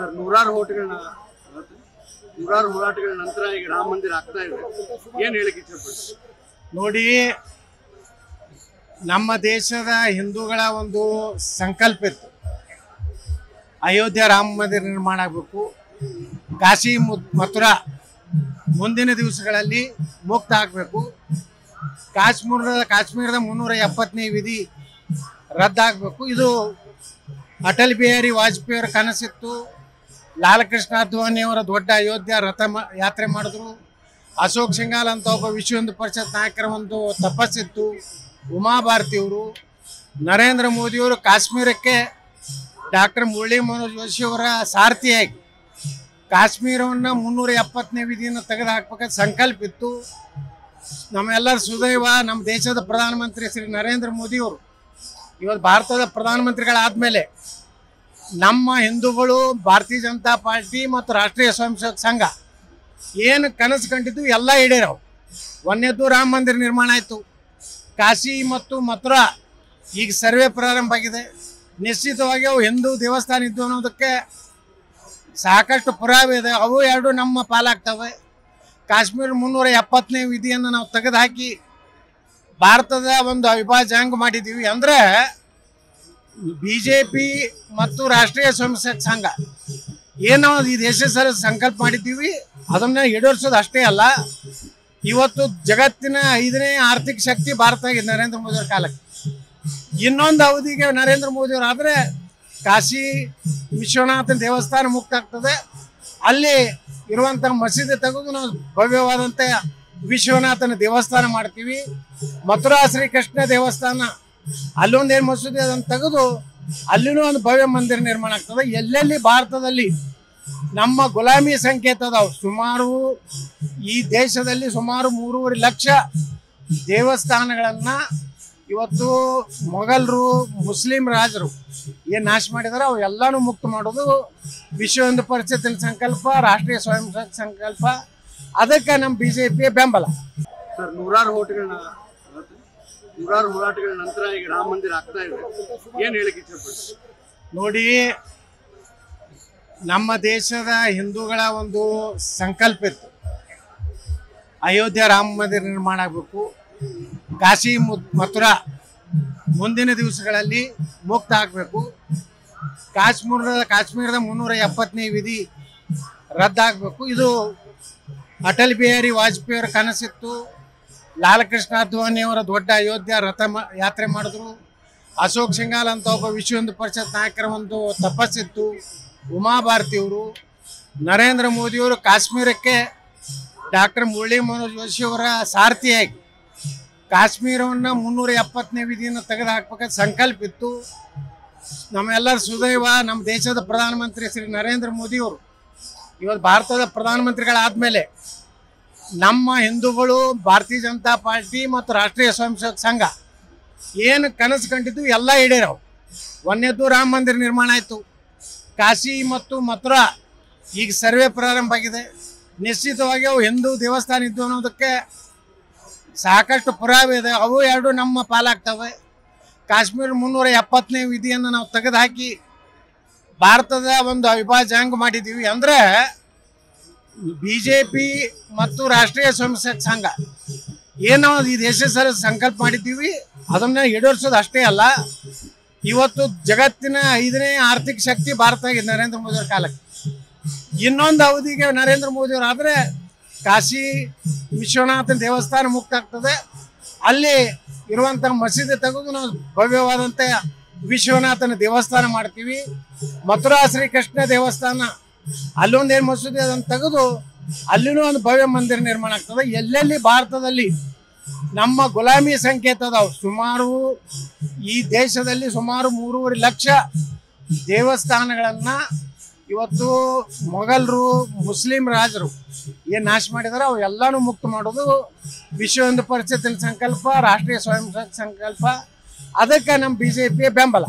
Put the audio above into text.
Sir, ನೂರಾರು ಹೋಟೆಲ್ಗಳನ್ನ ನೂರಾರು ಹೋರಾಟಗಳ ನಂತರ ಈಗ ರಾಮ ಮಂದಿರ ಆಗ್ತಾ ಇದೆ. ಏನು ಹೇಳಿಕ್ಕೆ ಇಷ್ಟಪಡ್ತೀವಿ ನೋಡಿ, ನಮ್ಮ ದೇಶದ ಹಿಂದೂಗಳ ಒಂದು ಸಂಕಲ್ಪ ಇತ್ತು. ಅಯೋಧ್ಯೆ ರಾಮ ಮಂದಿರ ನಿರ್ಮಾಣ ಆಗಬೇಕು. ಕಾಶಿ ಮಥುರಾ ಮುಂದಿನ ದಿವಸಗಳಲ್ಲಿ ಮುಕ್ತ ಆಗಬೇಕು. ಕಾಶ್ಮೀರದ ಕಾಶ್ಮೀರದ ಮುನ್ನೂರ ಎಪ್ಪತ್ತನೇ ವಿಧಿ ರದ್ದಾಗಬೇಕು. ಇದು ಅಟಲ್ ಬಿಹಾರಿ ವಾಜಪೇಯಿ ಅವರ ಕನಸಿತ್ತು. ಲಾಲಕೃಷ್ಣ ಅದ್ವಾನಿಯವರ ದೊಡ್ಡ ಅಯೋಧ್ಯ ರಥ ಯಾತ್ರೆ ಮಾಡಿದ್ರು. ಅಶೋಕ್ ಸಿಂಗಾಲ್ ಅಂತ ಒಬ್ಬ ವಿಶ್ವ ಹಿಂದೂ ಪರಿಷತ್ ನಾಯಕರ ಒಂದು ತಪಸ್ಸಿತ್ತು. ಉಮಾ ಭಾರತಿಯವರು ನರೇಂದ್ರ ಮೋದಿಯವರು ಕಾಶ್ಮೀರಕ್ಕೆ ಡಾಕ್ಟರ್ ಮುರಳಿ ಮನೋಜ್ ಜೋಶಿಯವರ ಸಾರಥಿಯಾಗಿ ಕಾಶ್ಮೀರವನ್ನು ಮುನ್ನೂರ ಎಪ್ಪತ್ತನೇ ವಿಧಿಯನ್ನು ತೆಗೆದು ಹಾಕ್ಬೇಕಂತ ಸಂಕಲ್ಪ ಇತ್ತು. ನಮ್ಮೆಲ್ಲರ ಸುದೈವ, ನಮ್ಮ ದೇಶದ ಪ್ರಧಾನಮಂತ್ರಿ ಶ್ರೀ ನರೇಂದ್ರ ಮೋದಿಯವರು ಇವತ್ತು ಭಾರತದ ಪ್ರಧಾನಮಂತ್ರಿಗಳಾದ್ಮೇಲೆ ನಮ್ಮ ಹಿಂದೂಗಳು, ಭಾರತೀಯ ಜನತಾ ಪಾರ್ಟಿ ಮತ್ತು ರಾಷ್ಟ್ರೀಯ ಸ್ವಯಂ ಸೇವಕ ಸಂಘ ಏನು ಕನಸು ಕಂಡಿದ್ದು ಎಲ್ಲ ಈಡೇರವು. ಒಂದನೇದು ರಾಮ ಮಂದಿರ ನಿರ್ಮಾಣ ಆಯಿತು. ಕಾಶಿ ಮತ್ತು ಮಥುರಾ ಈಗ ಸರ್ವೆ ಪ್ರಾರಂಭ ಆಗಿದೆ. ನಿಶ್ಚಿತವಾಗಿ ಅವು ಹಿಂದೂ ದೇವಸ್ಥಾನ ಇದ್ದು ಅನ್ನೋದಕ್ಕೆ ಸಾಕಷ್ಟು ಪುರಾವೆ ಇದೆ. ಅವು ಎರಡು ನಮ್ಮ ಪಾಲಾಗ್ತವೆ. ಕಾಶ್ಮೀರ ಮುನ್ನೂರ ಎಪ್ಪತ್ತನೇ ವಿಧಿಯನ್ನು ನಾವು ತೆಗೆದುಹಾಕಿ ಭಾರತದ ಒಂದು ಅವಿಭಾಜ್ಯ ಹಂಗೆ ಮಾಡಿದ್ದೀವಿ. ಅಂದರೆ ಬಿ ಜೆ ಪಿ ಮತ್ತು ರಾಷ್ಟ್ರೀಯ ಸ್ವಯಂ ಸೇವಕ ಸಂಘ ಏನು ಈ ದೇಶ ಸಂಕಲ್ಪ ಮಾಡಿದ್ದೀವಿ. ಅದನ್ನ ಈಡೇರಿಸೋದು ಅಷ್ಟೇ ಅಲ್ಲ, ಇವತ್ತು ಜಗತ್ತಿನ ಐದನೇ ಆರ್ಥಿಕ ಶಕ್ತಿ ಭಾರತ ಆಗಿದೆ ನರೇಂದ್ರ ಮೋದಿ ಅವ್ರ ಕಾಲಕ್ಕೆ. ಇನ್ನೊಂದು ಅವಧಿಗೆ ನರೇಂದ್ರ ಮೋದಿ ಅವರು ಆದರೆ ಕಾಶಿ ವಿಶ್ವನಾಥನ ದೇವಸ್ಥಾನ ಮುಕ್ತ ಆಗ್ತದೆ. ಅಲ್ಲಿ ಇರುವಂಥ ಮಸೀದಿ ತೆಗೆದು ನಾವು ಭವ್ಯವಾದಂತೆ ವಿಶ್ವನಾಥನ ದೇವಸ್ಥಾನ ಮಾಡ್ತೀವಿ. ಮಥುರಾ ಶ್ರೀಕೃಷ್ಣ ದೇವಸ್ಥಾನ ಅಲ್ಲೊಂದು ಏನು ಮಸೂದೆ ಅದನ್ನು ತೆಗೆದು ಅಲ್ಲಿನೂ ಒಂದು ಭವ್ಯ ಮಂದಿರ ನಿರ್ಮಾಣ ಆಗ್ತದೆ. ಎಲ್ಲೆಲ್ಲಿ ಭಾರತದಲ್ಲಿ ನಮ್ಮ ಗುಲಾಮಿ ಸಂಕೇತ ಸುಮಾರು ಈ ದೇಶದಲ್ಲಿ ಸುಮಾರು ಮೂರುವರೆ ಲಕ್ಷ ದೇವಸ್ಥಾನಗಳನ್ನು ಇವತ್ತು ಮೊಘಲರು, ಮುಸ್ಲಿಂ ರಾಜರು ಏನು ನಾಶ ಮಾಡಿದಾರೆ, ಅವು ಎಲ್ಲನೂ ಮುಕ್ತ ಮಾಡೋದು ವಿಶ್ವ ಹಿಂದೂ ಪರಿಷತ್ತಿನ ಸಂಕಲ್ಪ, ರಾಷ್ಟ್ರೀಯ ಸ್ವಯಂ ಸಂಕಲ್ಪ. ಅದಕ್ಕೆ ನಮ್ಮ ಬಿ ಬೆಂಬಲ. ಸರ್, ನೂರಾರು ಹೋಟೆಲ್ಗಳನ್ನ ನೂರಾರು ಹೋರಾಟಗಳ ನಂತರ ಈಗ ರಾಮ ಮಂದಿರ ಆಗ್ತಾ ಇದೆ. ಏನ್ ಹೇಳಿಕ್ಕೆ ಇಷ್ಟಪಡ್ತೀವಿ ನೋಡಿ, ನಮ್ಮ ದೇಶದ ಹಿಂದೂಗಳ ಒಂದು ಸಂಕಲ್ಪ ಇತ್ತು. ಅಯೋಧ್ಯೆ ರಾಮ ಮಂದಿರ ನಿರ್ಮಾಣ ಆಗಬೇಕು. ಕಾಶಿ ಮಥುರಾ ಮುಂದಿನ ದಿವಸಗಳಲ್ಲಿ ಮುಕ್ತ ಆಗಬೇಕು. ಕಾಶ್ಮೀರದ ಕಾಶ್ಮೀರದ ಮುನ್ನೂರ ಎಪ್ಪತ್ತನೇ ವಿಧಿ ರದ್ದಾಗಬೇಕು. ಇದು ಅಟಲ್ ಬಿಹಾರಿ ವಾಜಪೇಯಿ ಅವರ ಕನಸಿತ್ತು. ಲಾಲಕೃಷ್ಣ ಅದ್ವಾನಿಯವರ ದೊಡ್ಡ ಅಯೋಧ್ಯ ರಥ ಯಾತ್ರೆ ಮಾಡಿದ್ರು. ಅಶೋಕ್ ಸಿಂಗಾಲ್ ಅಂತ ಒಬ್ಬ ವಿಶ್ವ ಹಿಂದೂ ಪರಿಷತ್ ನಾಯಕರ ಒಂದು ತಪಸ್ಸಿತ್ತು. ಉಮಾ ಭಾರತಿಯವರು ನರೇಂದ್ರ ಮೋದಿಯವರು ಕಾಶ್ಮೀರಕ್ಕೆ ಡಾಕ್ಟರ್ ಮುರಳಿ ಮನೋಜ್ ಜೋಶಿಯವರ ಸಾರಥಿಯಾಗಿ ಕಾಶ್ಮೀರವನ್ನು ಮುನ್ನೂರ ಎಪ್ಪತ್ತನೇ ವಿಧಿಯನ್ನು ತೆಗೆದು ಹಾಕ್ಬೇಕಂತ ಸಂಕಲ್ಪ ಇತ್ತು. ನಮ್ಮೆಲ್ಲರ ಸುದೈವ, ನಮ್ಮ ದೇಶದ ಪ್ರಧಾನಮಂತ್ರಿ ಶ್ರೀ ನರೇಂದ್ರ ಮೋದಿಯವರು ಇವತ್ತು ಭಾರತದ ಪ್ರಧಾನಮಂತ್ರಿಗಳಾದ್ಮೇಲೆ ನಮ್ಮ ಹಿಂದೂಗಳು, ಭಾರತೀಯ ಜನತಾ ಪಾರ್ಟಿ ಮತ್ತು ರಾಷ್ಟ್ರೀಯ ಸ್ವಯಂ ಸೇವಕ ಸಂಘ ಏನು ಕನಸು ಕಂಡಿದ್ದು ಎಲ್ಲ ಈಡೇರವು. ಒಂದೇದು ರಾಮ ಮಂದಿರ ನಿರ್ಮಾಣ ಆಯಿತು. ಕಾಶಿ ಮತ್ತು ಮಥುರಾ ಈಗ ಸರ್ವೆ ಪ್ರಾರಂಭ ಆಗಿದೆ. ನಿಶ್ಚಿತವಾಗಿ ಅವು ಹಿಂದೂ ದೇವಸ್ಥಾನ ಇದ್ದು ಅನ್ನೋದಕ್ಕೆ ಸಾಕಷ್ಟು ಪುರಾವೆ ಇದೆ. ಅವು ಎರಡು ನಮ್ಮ ಪಾಲಾಗ್ತವೆ. ಕಾಶ್ಮೀರ ಮುನ್ನೂರ ಎಪ್ಪತ್ತನೇ ವಿಧಿಯನ್ನು ನಾವು ತೆಗೆದುಹಾಕಿ ಭಾರತದ ಒಂದು ಅವಿಭಾಜ್ಯ ಹಂಗೆ ಮಾಡಿದ್ದೀವಿ. ಅಂದರೆ ಬಿ ಜೆ ಪಿ ಮತ್ತು ರಾಷ್ಟ್ರೀಯ ಸ್ವಯಂ ಸೇವಕ ಸಂಘ ಏನು ಈ ದೇಶ ಸಂಕಲ್ಪ ಮಾಡಿದ್ದೀವಿ. ಅದನ್ನ ಈಡೇರಿಸೋದು ಅಷ್ಟೇ ಅಲ್ಲ, ಇವತ್ತು ಜಗತ್ತಿನ ಐದನೇ ಆರ್ಥಿಕ ಶಕ್ತಿ ಭಾರತ ಆಗಿದೆ ನರೇಂದ್ರ ಮೋದಿ ಅವ್ರ ಕಾಲಕ್ಕೆ. ಇನ್ನೊಂದು ಅವಧಿಗೆ ನರೇಂದ್ರ ಮೋದಿ ಅವರು ಆದರೆ ಕಾಶಿ ವಿಶ್ವನಾಥನ ದೇವಸ್ಥಾನ ಮುಕ್ತ ಆಗ್ತದೆ. ಅಲ್ಲಿ ಇರುವಂಥ ಮಸೀದಿ ತೆಗೆದು ನಾವು ಭವ್ಯವಾದಂತೆ ವಿಶ್ವನಾಥನ ದೇವಸ್ಥಾನ ಮಾಡ್ತೀವಿ. ಮಥುರಾ ಶ್ರೀಕೃಷ್ಣ ದೇವಸ್ಥಾನ ಅಲ್ಲೊಂದು ಏನು ಮಸೂದೆ ಅದನ್ನು ತೆಗೆದು ಅಲ್ಲಿನೂ ಒಂದು ಭವ್ಯ ಮಂದಿರ ನಿರ್ಮಾಣ ಆಗ್ತದೆ. ಎಲ್ಲೆಲ್ಲಿ ಭಾರತದಲ್ಲಿ ನಮ್ಮ ಗುಲಾಮಿ ಸಂಕೇತ ಅದಾವ, ಸುಮಾರು ಈ ದೇಶದಲ್ಲಿ ಸುಮಾರು ಮೂರುವರೆ ಲಕ್ಷ ದೇವಸ್ಥಾನಗಳನ್ನು ಇವತ್ತು ಮೊಘಲರು, ಮುಸ್ಲಿಂ ರಾಜರು ಏನು ನಾಶ ಮಾಡಿದಾರೆ, ಅವು ಎಲ್ಲನೂ ಮುಕ್ತ ಮಾಡೋದು ವಿಶ್ವ ಹಿಂದೂ ಪರಿಷತ್ತಿನ ಸಂಕಲ್ಪ, ರಾಷ್ಟ್ರೀಯ ಸ್ವಯಂ ಸಂಕಲ್ಪ. ಅದಕ್ಕೆ ನಮ್ಮ ಬಿ ಬೆಂಬಲ.